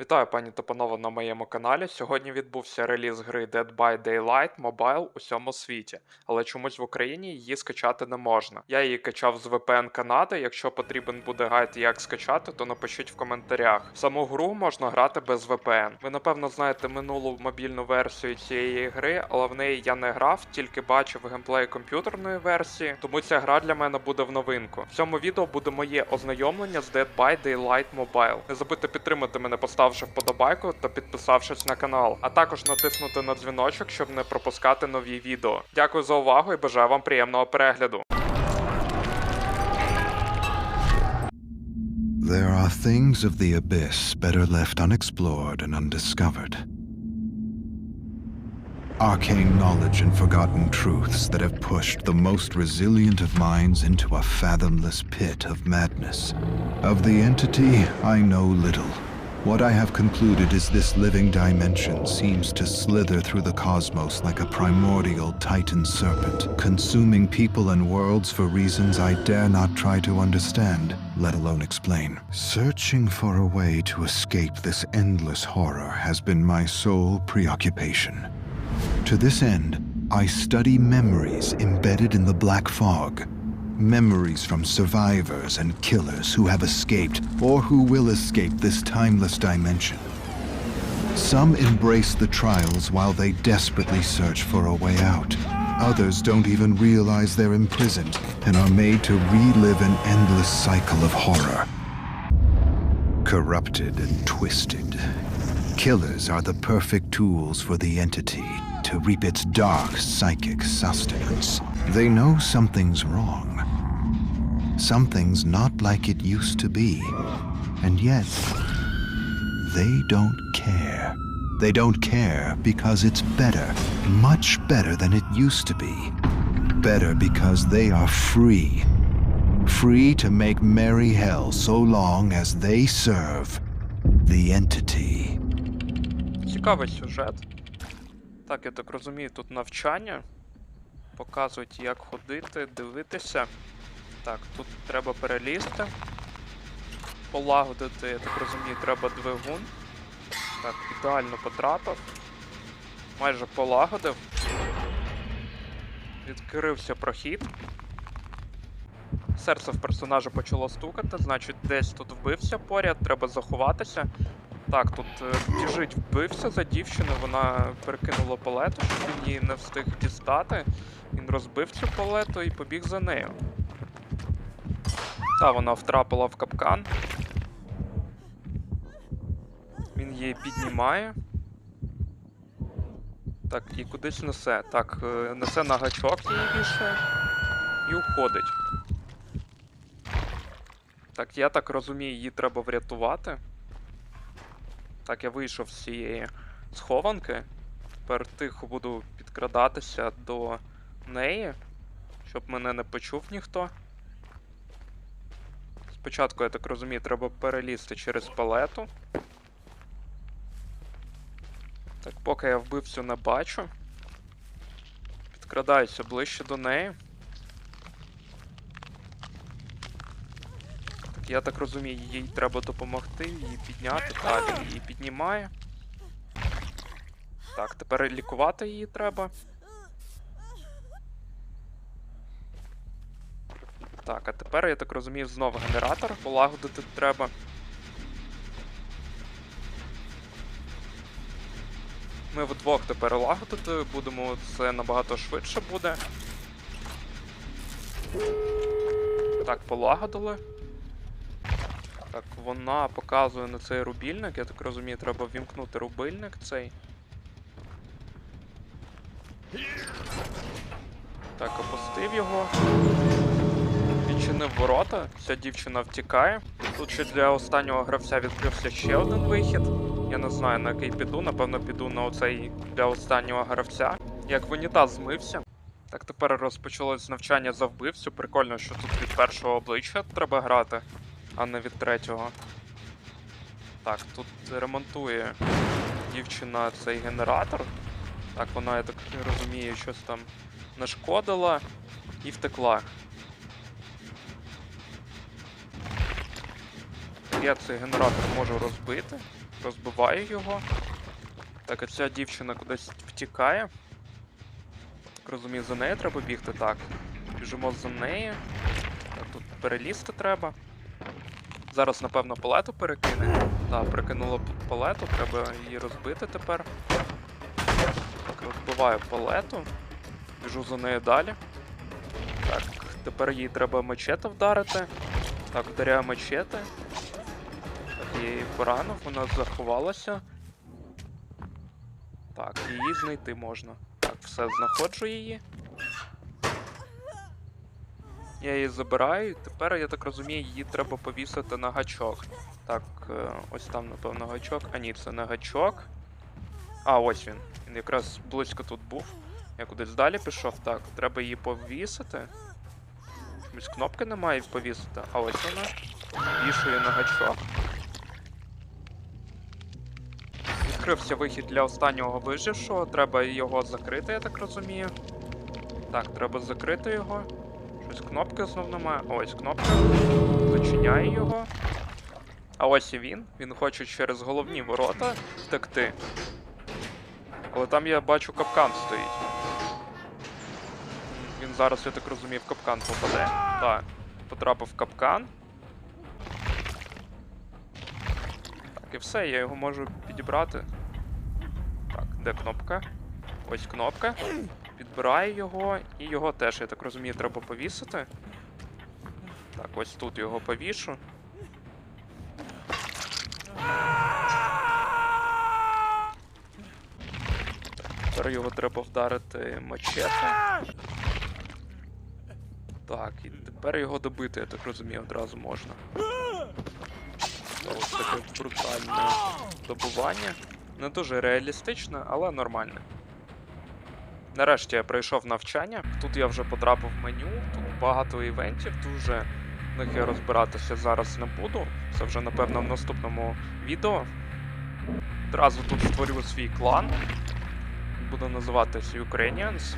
Вітаю, пані та панове, на моєму каналі. Сьогодні відбувся реліз гри Dead by Daylight Mobile у всьому світі, але чомусь в Україні її скачати не можна. Я її качав з VPN Канади. Якщо потрібен буде гайд, як скачати, то напишіть в коментарях. Саму гру можна грати без VPN. Ви напевно знаєте минулу мобільну версію цієї гри, але в неї я не грав, тільки бачив геймплей комп'ютерної версії, тому ця гра для мене буде в новинку. В цьому відео буде моє ознайомлення з Dead by Daylight Mobile. Не забудьте підтримати мене, поставивши вподобайку та підписавшись на канал, а також натиснути на дзвіночок, щоб не пропускати нові відео. Дякую за увагу і бажаю вам приємного перегляду. There are things of the abyss better left unexplored and undiscovered. Arcane knowledge and forgotten truths that have pushed the most resilient of minds into a fathomless pit of madness. Of the entity, I know little. What I have concluded is this living dimension seems to slither through the cosmos like a primordial titan serpent, consuming people and worlds for reasons I dare not try to understand, let alone explain. Searching for a way to escape this endless horror has been my sole preoccupation. To this end, I study memories embedded in the black fog. Memories from survivors and killers who have escaped or who will escape this timeless dimension. Some embrace the trials while they desperately search for a way out. Others don't even realize they're imprisoned and are made to relive an endless cycle of horror. Corrupted and twisted, killers are the perfect tools for the entity to reap its dark psychic sustenance. They know something's wrong. Something's not like it used to be. And yet, they don't care. They don't care because it's better, much better than it used to be. Better because they are free. Free to make merry hell so long as they serve the entity. Цікавий сюжет. Так, я так розумію, тут навчання. Показують, як ходити, дивитися. Так, тут треба перелізти. Полагодити, я так розумію, треба двигун. Так, ідеально потрапив. Майже полагодив. Відкрився прохід. Серце в персонажа почало стукати, значить десь тут вбився поряд, треба заховатися. Так, тут е, біжить вбився за дівчину, вона перекинула палету, щоб він її не встиг дістати. Він розбив цю палету і побіг за нею. Та, вона втрапила в капкан. Він її піднімає. Так, і кудись несе. Так, е, несе на гачок її більше і уходить. Так, я так розумію, її треба врятувати. Так, я вийшов з цієї схованки. Тепер тихо буду підкрадатися до неї, щоб мене не почув ніхто. Спочатку, я так розумію, треба перелізти через палету. Так, поки я вбивцю не бачу. Підкрадаюся ближче до неї. Так, я так розумію, їй треба допомогти, її підняти. Так, він її піднімає. Так, тепер лікувати її треба. Так, а тепер, я так розумію, знову генератор полагодити треба. Ми вдвох тепер лагодити будемо, це набагато швидше буде. Так, полагодили. Так, вона показує на цей рубільник, я так розумію, треба ввімкнути рубильник цей. Так, опустив його. Відчинив ворота, ця дівчина втікає. Тут ще для останнього гравця відкрився ще один вихід. Я не знаю на який піду, напевно, піду на оцей для останнього гравця. Як в змився. Так, тепер розпочалось навчання за вбивцю. Прикольно, що тут від першого обличчя треба грати, а не від третього. Так, тут ремонтує дівчина цей генератор. Так, вона, я так розумію, щось там нашкодила і втекла. Я цей генератор можу розбити. Розбиваю його. Так, а ця дівчина кудись втікає. Так розумію, за нею треба бігти. Так. Біжимо за нею. Так, тут перелізти треба. Зараз, напевно, палету перекине. Так, перекинула палету, треба її розбити тепер. Так, розбиваю палету. Біжу за нею далі. Так, тепер їй треба мечета вдарити. Так, вдаряю мечети. Я поранив, вона заховалася. Так, її знайти можна. Так, все, знаходжу її. Я її забираю, і тепер, я так розумію, її треба повісити на гачок. Так, е, ось там, напевно, гачок. А ні, це не гачок. А, ось він. Він якраз близько тут був. Я кудись далі пішов. Так, треба її повісити. Чомусь кнопки немає повісити. А ось вона. Вішую на гачок. Відкрився вихід для останнього вижившого. Треба його закрити, я так розумію. Так, треба закрити його. Щось кнопки знов немає. Ось кнопка. Зачиняю його. А ось і він. Він хоче через головні ворота втекти. Але там я бачу капкан стоїть. Він зараз, я так розумію, в капкан попаде. Так, потрапив в капкан. Так, і все, я його можу підібрати. Де кнопка? Ось кнопка. Підбираю його, і його теж, я так розумію, треба повісити. Так, ось тут його повішу. Тепер його треба вдарити мачете. Так, і тепер його добити, я так розумію, одразу можна. Ось таке брутальне добування. Не дуже реалістичне, але нормальне. Нарешті я пройшов навчання. Тут я вже потрапив в меню, тут багато івентів, дуже в них я розбиратися зараз не буду. Це вже напевно в наступному відео. Одразу тут створю свій клан. Буду називатись Ukrainians.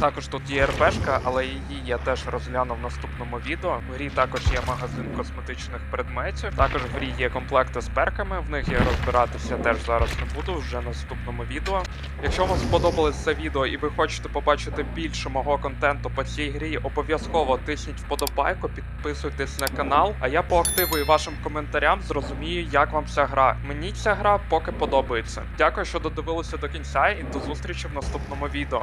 Також тут є РПшка, але її я теж розгляну в наступному відео. В грі також є магазин косметичних предметів. Також в грі є комплекти з перками. В них я розбиратися теж зараз не буду, вже наступному відео. Якщо вам сподобалось це відео і ви хочете побачити більше мого контенту по цій грі, обов'язково тисніть вподобайку, підписуйтесь на канал. А я по активу і вашим коментарям зрозумію, як вам ця гра. Мені ця гра поки подобається. Дякую, що додивилися до кінця, і до зустрічі в наступному відео.